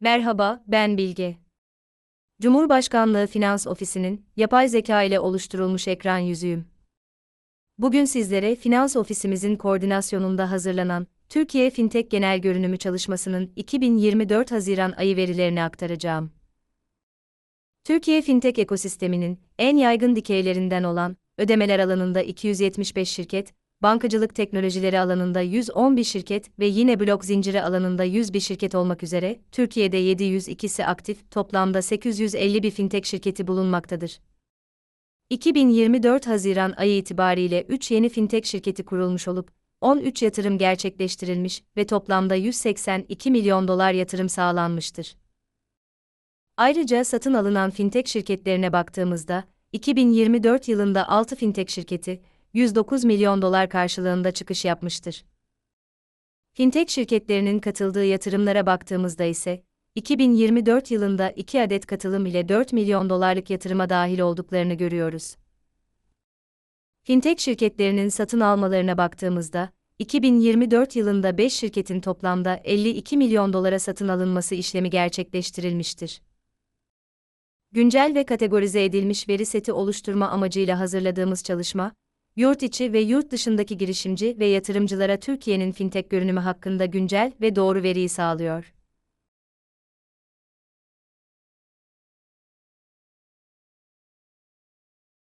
Merhaba, ben Bilge. Cumhurbaşkanlığı Finans Ofisi'nin yapay zeka ile oluşturulmuş ekran yüzüğüm. Bugün sizlere Finans Ofisimizin koordinasyonunda hazırlanan Türkiye Fintech Genel Görünümü çalışmasının 2024 Haziran ayı verilerini aktaracağım. Türkiye Fintech ekosisteminin en yaygın dikeylerinden olan ödemeler alanında 275 şirket, bankacılık teknolojileri alanında 111 şirket ve yine blok zinciri alanında 101 şirket olmak üzere Türkiye'de 702'si aktif, toplamda 851 fintech şirketi bulunmaktadır. 2024 Haziran ayı itibariyle 3 yeni fintech şirketi kurulmuş olup 13 yatırım gerçekleştirilmiş ve toplamda 182 milyon dolar yatırım sağlanmıştır. Ayrıca satın alınan fintech şirketlerine baktığımızda 2024 yılında 6 fintech şirketi 109 milyon dolar karşılığında çıkış yapmıştır. Fintech şirketlerinin katıldığı yatırımlara baktığımızda ise 2024 yılında 2 adet katılım ile 4 milyon dolarlık yatırıma dahil olduklarını görüyoruz. Fintech şirketlerinin satın almalarına baktığımızda 2024 yılında 5 şirketin toplamda 52 milyon dolara satın alınması işlemi gerçekleştirilmiştir. Güncel ve kategorize edilmiş veri seti oluşturma amacıyla hazırladığımız çalışma, yurt içi ve yurt dışındaki girişimci ve yatırımcılara Türkiye'nin fintech görünümü hakkında güncel ve doğru veriyi sağlıyor.